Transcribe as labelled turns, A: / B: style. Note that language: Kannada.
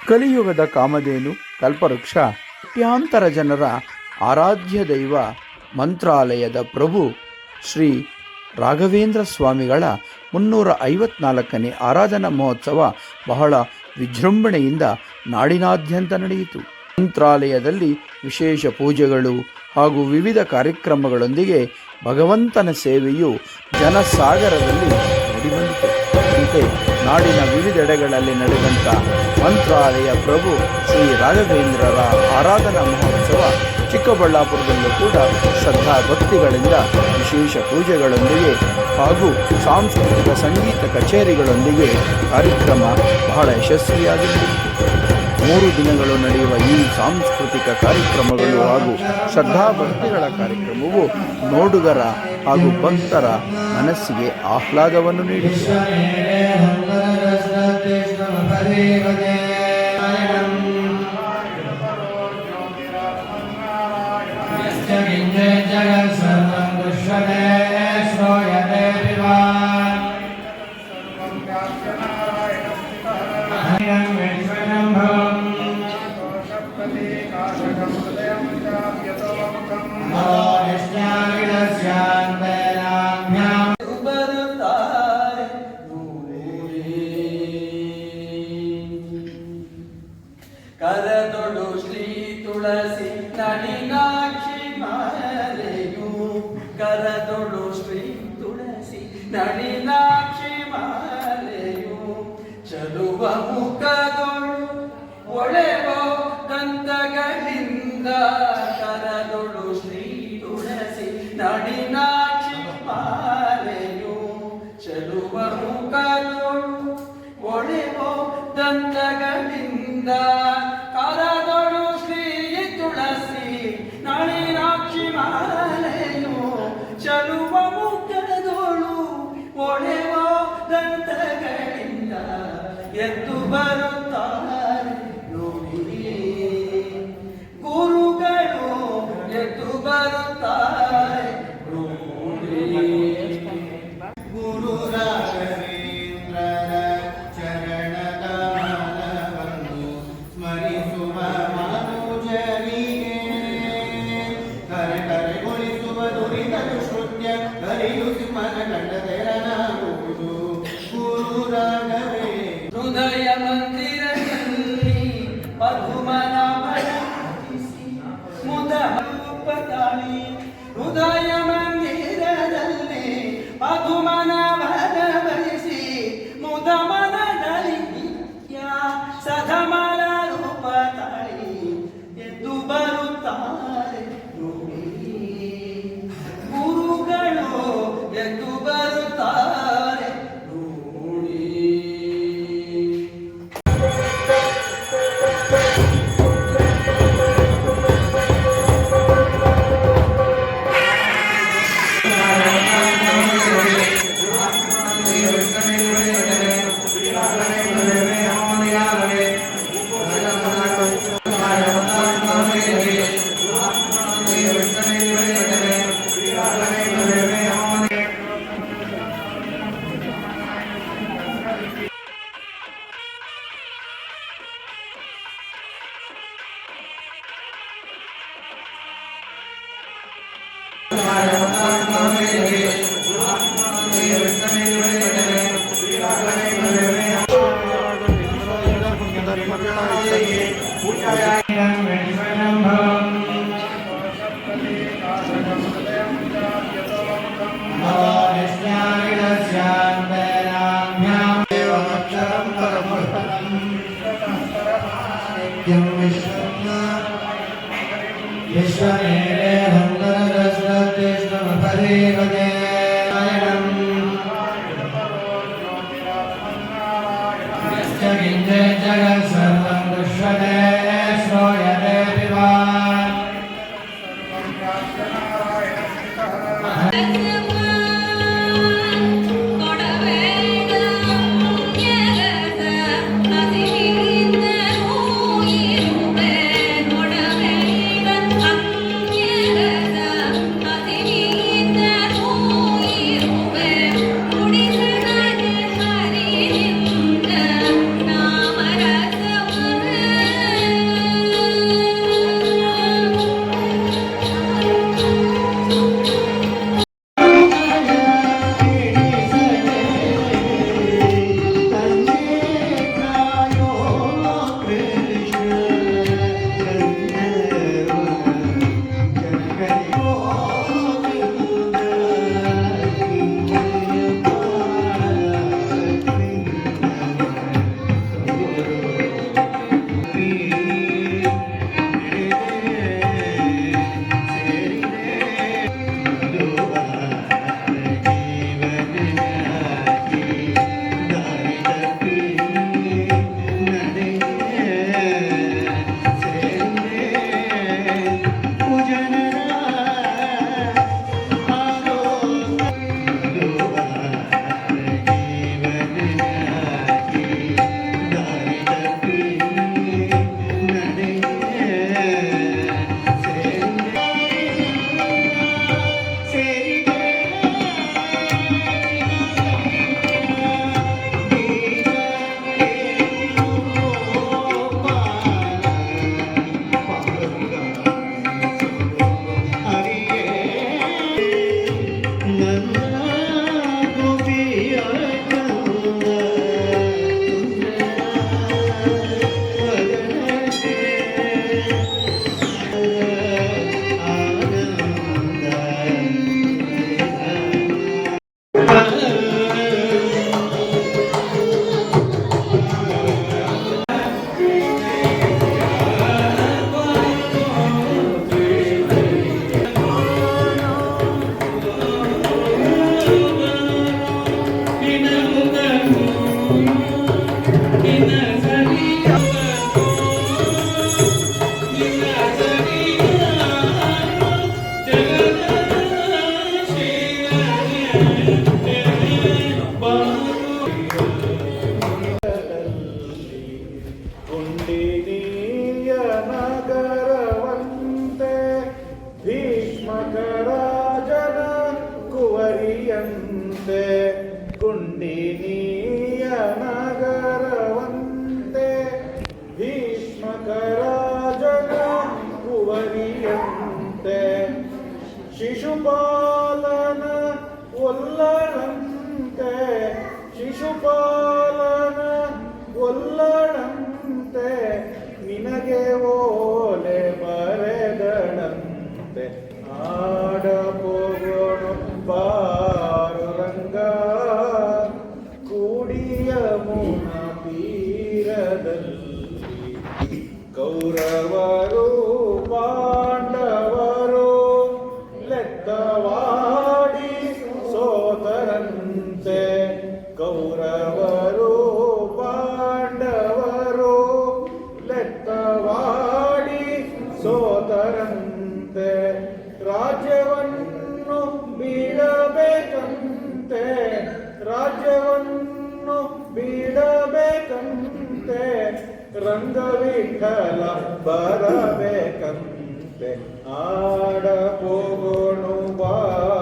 A: ಕಲಿಯುಗದ ಕಾಮಧೇನು, ಕಲ್ಪವೃಕ್ಷ, ಕೋಟ್ಯಾಂತರ ಜನರ ಆರಾಧ್ಯ ದೈವ ಮಂತ್ರಾಲಯದ ಪ್ರಭು ಶ್ರೀ ರಾಘವೇಂದ್ರ ಸ್ವಾಮಿಗಳ ಮುನ್ನೂರ ಐವತ್ನಾಲ್ಕನೇ ಆರಾಧನಾ ಮಹೋತ್ಸವ ಬಹಳ ವಿಜೃಂಭಣೆಯಿಂದ ನಾಡಿನಾದ್ಯಂತ ನಡೆಯಿತು. ಮಂತ್ರಾಲಯದಲ್ಲಿ ವಿಶೇಷ ಪೂಜೆಗಳು ಹಾಗೂ ವಿವಿಧ ಕಾರ್ಯಕ್ರಮಗಳೊಂದಿಗೆ ಭಗವಂತನ ಸೇವೆಯು ಜನಸಾಗರದಲ್ಲಿ ಮೂಡಿಬಂದಿತು. ನಾಡಿನ ವಿವಿಧೆಡೆಗಳಲ್ಲಿ ನಡೆದಂಥ ಮಂತ್ರಾಲಯ ಪ್ರಭು ಶ್ರೀ ರಾಘವೇಂದ್ರರ ಆರಾಧನಾ ಮಹೋತ್ಸವ ಚಿಕ್ಕಬಳ್ಳಾಪುರದಲ್ಲೂ ಕೂಡ ಶ್ರದ್ಧಾ ಭಕ್ತಿಗಳಿಂದ ವಿಶೇಷ ಪೂಜೆಗಳೊಂದಿಗೆ ಹಾಗೂ ಸಾಂಸ್ಕೃತಿಕ ಸಂಗೀತ ಕಚೇರಿಗಳೊಂದಿಗೆ ಕಾರ್ಯಕ್ರಮ ಬಹಳ ಯಶಸ್ವಿಯಾಗಿ ನಡೆಯಿತು ಮೂರು ದಿನಗಳು ನಡೆಯುವ ಈ ಸಾಂಸ್ಕೃತಿಕ ಕಾರ್ಯಕ್ರಮಗಳು ಹಾಗೂ ಶ್ರದ್ಧಾಭಕ್ತಿಗಳ ಕಾರ್ಯಕ್ರಮವು ನೋಡುಗರ ಹಾಗೂ ಭಕ್ತರ ಮನಸ್ಸಿಗೆ ಆಹ್ಲಾದವನ್ನು ನೀಡಿತು
B: जगत् सर्वं दृश्यते श्रूयते विवान् अहं विश्वशम्भुम् निश्चागिरस्यान्तेनाभ्याम्
C: ಬರುತ್ತಾರೆ ಕರದೊಳು ಶ್ರೀ ತುಳಸಿ ದಂತಗಳಿಂದ ಕರದೊಳು ಶ್ರೀ ತುಳಸಿ ನಳಿನಾಕ್ಷಿ ಮಾಲೆಯು ಚಲುವ ಮುಖದೊಳು ಒಳೆವೋ ದಂತಗಳಿಂದ ಕರದೊಳು ಶ್ರೀ ತುಳಸಿ ನಳಿನಾಕ್ಷಿ ಮಾಲೆಯು ಚಲುವ ಮುಖದೊಳು ಒಳೆವೋ ದಂತಗಳಿಂದ ಎದ್ದು ಬರುತ್ತಾರೆ ಹೃದಯ ಮಂದಿರದಲ್ಲಿ ಮಧುಮನಾಭನ ಮುದ ರೂಪತಾಳಿ ಹೃದಯ ಮಂದಿರದಲ್ಲಿ ಮಧುಮನಾಭನ ಬಯಸಿ ಮುದ ಮನದಲ್ಲಿ ನಿತ್ಯ
B: जगत्
D: ರಂಗವಿಠಲ ಬರಬೇಕಂತೆ ಆಡ ಹೋಗೋಣು ಬಾರೋ